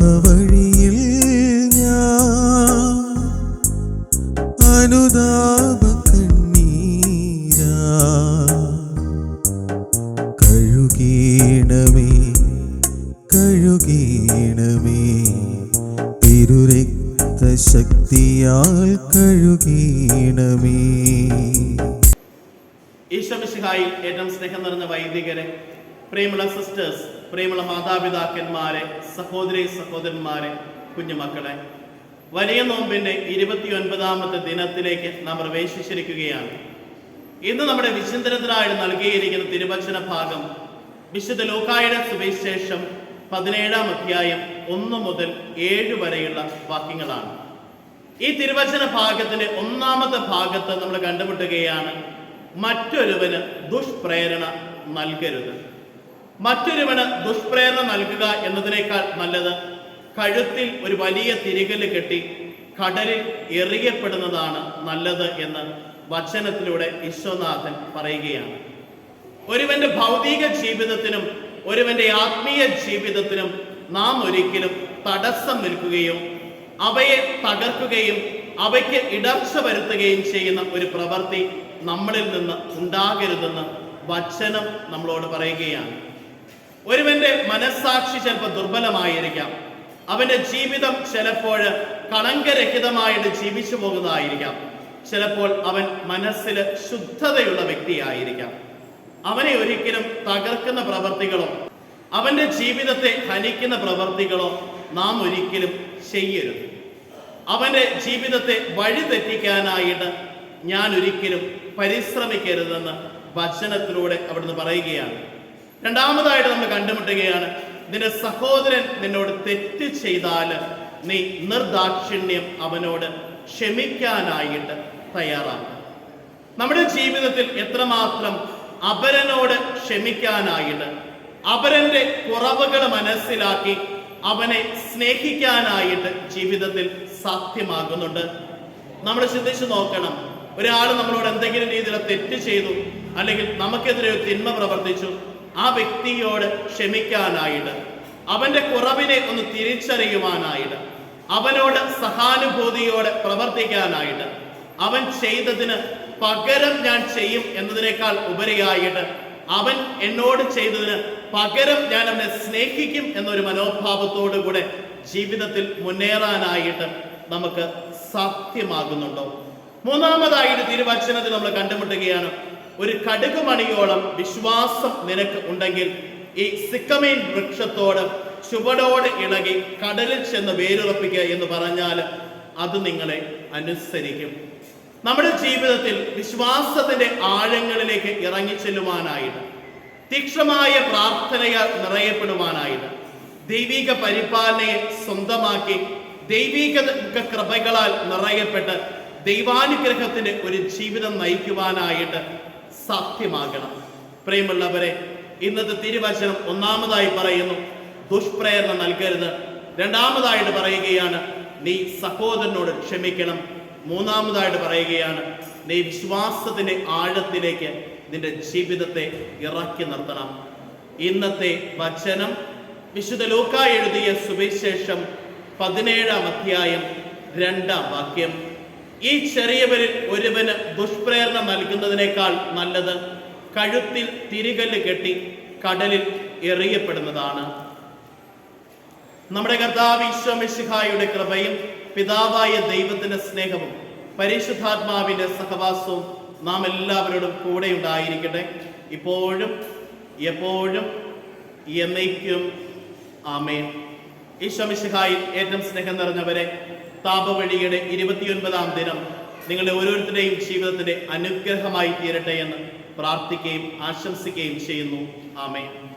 പാപവഴിയിൽ ഞാൻ അനുതാപ കണ്ണീരാ. കഴുകീണമേ കഴുകീണമേ തിരുരക്ത ശക്തിയാൽ കഴുകീണമേ. ഈശ്വമിശിഹായിൽ ഏറ്റവും സ്നേഹം നിറഞ്ഞ വൈദികരെ പ്രിയമുള്ള സിസ്റ്റേഴ്സ് പ്രിയമുള്ള മാതാപിതാക്കന്മാരെ സഹോദരി സഹോദരന്മാരെ കുഞ്ഞുമക്കളെ. വലിയ നോമ്പിന്റെ ഇരുപത്തിയൊൻപതാമത്തെ ദിനത്തിലേക്ക് നാം പ്രവേശിച്ചിരിക്കുകയാണ്. ഇന്ന് നമ്മുടെ വിചിന്തനത്തിനായിട്ട് നൽകിയിരിക്കുന്ന തിരുവചന ഭാഗം വിശുദ്ധ ലോകായുടെ സുവിശേഷം പതിനേഴാം അധ്യായം ഒന്ന് മുതൽ ഏഴ് വരെയുള്ള വാക്യങ്ങളാണ്. ഈ തിരുവചന ഭാഗത്തിന്റെ ഒന്നാമത്തെ ഭാഗത്ത് നമ്മൾ കണ്ടുമുട്ടുകയാണ് മറ്റൊരുവന് ദുഷ്പ്രേരണ നൽകരുത്. മറ്റൊരുവന് ദുഷ്പ്രേരണ നൽകുക എന്നതിനേക്കാൾ നല്ലത് കഴുത്തിൽ ഒരു വലിയ തിരികൽ കെട്ടി കടലിൽ എറിയപ്പെടുന്നതാണ് നല്ലത് എന്ന് വചനത്തിലൂടെ വിശ്വനാഥൻ പറയുകയാണ്. ഒരുവന്റെ ഭൗതിക ജീവിതത്തിനും ഒരുവന്റെ ആത്മീയ ജീവിതത്തിനും നാം ഒരിക്കലും തടസ്സം നിൽക്കുകയോ അവയെ തകർക്കുകയും അവയ്ക്ക് ഇടർച്ച വരുത്തുകയും ചെയ്യുന്ന ഒരു പ്രവൃത്തി നമ്മളിൽ നിന്ന് ഉണ്ടാകരുതെന്ന് വചനം നമ്മളോട് പറയുകയാണ്. ഒരുവന്റെ മനസ്സാക്ഷി ചിലപ്പോൾ ദുർബലമായിരിക്കാം. അവന്റെ ജീവിതം ചിലപ്പോൾ കളങ്കരഹിതമായിട്ട് ജീവിച്ചു പോകുന്നതായിരിക്കാം. ചിലപ്പോൾ അവൻ മനസ്സിൽ ശുദ്ധതയുള്ള വ്യക്തിയായിരിക്കാം. അവനെ ഒരിക്കലും തകർക്കുന്ന പ്രവർത്തികളോ അവന്റെ ജീവിതത്തെ ഹനിക്കുന്ന പ്രവർത്തികളോ നാം ഒരിക്കലും ചെയ്യരുത്. അവന്റെ ജീവിതത്തെ വഴിതെറ്റിക്കാനായിട്ട് ഞാൻ ഒരിക്കലും പരിശ്രമിക്കരുതെന്ന് വചനത്തിലൂടെ അവിടുന്ന് പറയുകയാണ്. രണ്ടാമതായിട്ട് നമ്മൾ കണ്ടുമുട്ടുകയാണ് നിന്റെ സഹോദരൻ നിന്നോട് തെറ്റ് ചെയ്താൽ നീ നിർദാക്ഷിണ്യം അവനോട് ക്ഷമിക്കാനായിട്ട് തയ്യാറാണ്. നമ്മുടെ ജീവിതത്തിൽ എത്രമാത്രം അപരനോട് ക്ഷമിക്കാനായിട്ട് അപരന്റെ കുറവുകൾ മനസ്സിലാക്കി അവനെ സ്നേഹിക്കാനായിട്ട് ജീവിതത്തിൽ സാധ്യമാകുന്നുണ്ട്. നമ്മൾ ചിന്തിച്ചു നോക്കണം ഒരാൾ നമ്മളോട് എന്തെങ്കിലും രീതിയിൽ തെറ്റ് ചെയ്തു അല്ലെങ്കിൽ നമുക്കെതിരെ തിന്മ പ്രവർത്തിച്ചു ആ വ്യക്തിയോട് ക്ഷമിക്കാനായിട്ട് അവന്റെ കുറവിനെ ഒന്ന് തിരിച്ചറിയുവാനായിട്ട് അവനോട് സഹാനുഭൂതിയോടെ പ്രവർത്തിക്കാനായിട്ട് അവൻ ചെയ്തതിന് പകരം ഞാൻ ചെയ്യും എന്നതിനേക്കാൾ ഉപരിയായിട്ട് അവൻ എന്നോട് ചെയ്തതിന് പകരം ഞാൻ അവനെ സ്നേഹിക്കും എന്നൊരു മനോഭാവത്തോടു കൂടെ ജീവിതത്തിൽ മുന്നേറാനായിട്ട് നമുക്ക് സാധ്യമാകുന്നുണ്ടോ? മൂന്നാമതായിട്ട് തിരുവചനത്തിൽ നമ്മൾ കണ്ടുമുട്ടുകയാണ്. ഒരു കടുക് മണിയോളം വിശ്വാസം നിനക്ക് ഉണ്ടെങ്കിൽ ഈ സിക്കമേൻ വൃക്ഷത്തോട് ചുവടോട് ഇളകി കടലിൽ ചെന്ന് വേരുറപ്പിക്കുക എന്ന് പറഞ്ഞാൽ അത് നിങ്ങളെ അനുസരിക്കും. നമ്മുടെ ജീവിതത്തിൽ വിശ്വാസത്തിന്റെ ആഴങ്ങളിലേക്ക് ഇറങ്ങിച്ചെല്ലുവാനായിട്ട് തീക്ഷണമായ പ്രാർത്ഥനയാൽ നിറയപ്പെടുവാനായിട്ട് ദൈവിക പരിപാലനയെ സ്വന്തമാക്കി ദൈവിക കൃപകളാൽ നിറയപ്പെട്ട് ദൈവാനുഗ്രഹത്തിന്റെ ഒരു ജീവിതം നയിക്കുവാനായിട്ട് സാധ്യമാകണം. പ്രിയമുള്ളവരെ ഇന്നത്തെ തിരുവചനം ഒന്നാമതായി പറയുന്നു ദുഷ്പ്രേരണ നൽകരുത്. രണ്ടാമതായിട്ട് പറയുകയാണ് നീ സഹോദരനോട് ക്ഷമിക്കണം. മൂന്നാമതായിട്ട് പറയുകയാണ് നീ വിശ്വാസത്തിന്റെ ആഴത്തിലേക്ക് നിന്റെ ജീവിതത്തെ ഇറക്കി നിർത്തണം. ഇന്നത്തെ വചനം വിശുദ്ധ ലൂക്ക എഴുതിയ സുവിശേഷം പതിനേഴാം അധ്യായം രണ്ടാം വാക്യം. ഈ ചെറിയവരിൽ ഒരുവന് ദുഷ്പ്രേരണ നൽകുന്നതിനേക്കാൾ നല്ലത് കഴുത്തിൽ തിരികല്ല് കെട്ടി കടലിൽ എറിയപ്പെടുന്നതാണ്. നമ്മുടെ കർത്താവ് ഈശ്വമിഷിഹായുടെ കൃപയും പിതാവായ ദൈവത്തിന്റെ സ്നേഹവും പരിശുദ്ധാത്മാവിന്റെ സഹവാസവും നാം എല്ലാവരോടും കൂടെ ഉണ്ടായിരിക്കട്ടെ. ഇപ്പോഴും എപ്പോഴും എന്നേക്കും ആമേൻ. ഈശ്വമിശിഹായിൽ ഏറ്റവും സ്നേഹം നിറഞ്ഞവരെ താപവഴിയുടെ ഇരുപത്തിയൊൻപതാം ദിനം നിങ്ങളുടെ ഓരോരുത്തരുടെയും ജീവിതത്തിന്റെ അനുഗ്രഹമായി തീരട്ടെ എന്ന് പ്രാർത്ഥിക്കുകയും ആശംസിക്കുകയും ചെയ്യുന്നു. ആമേൻ.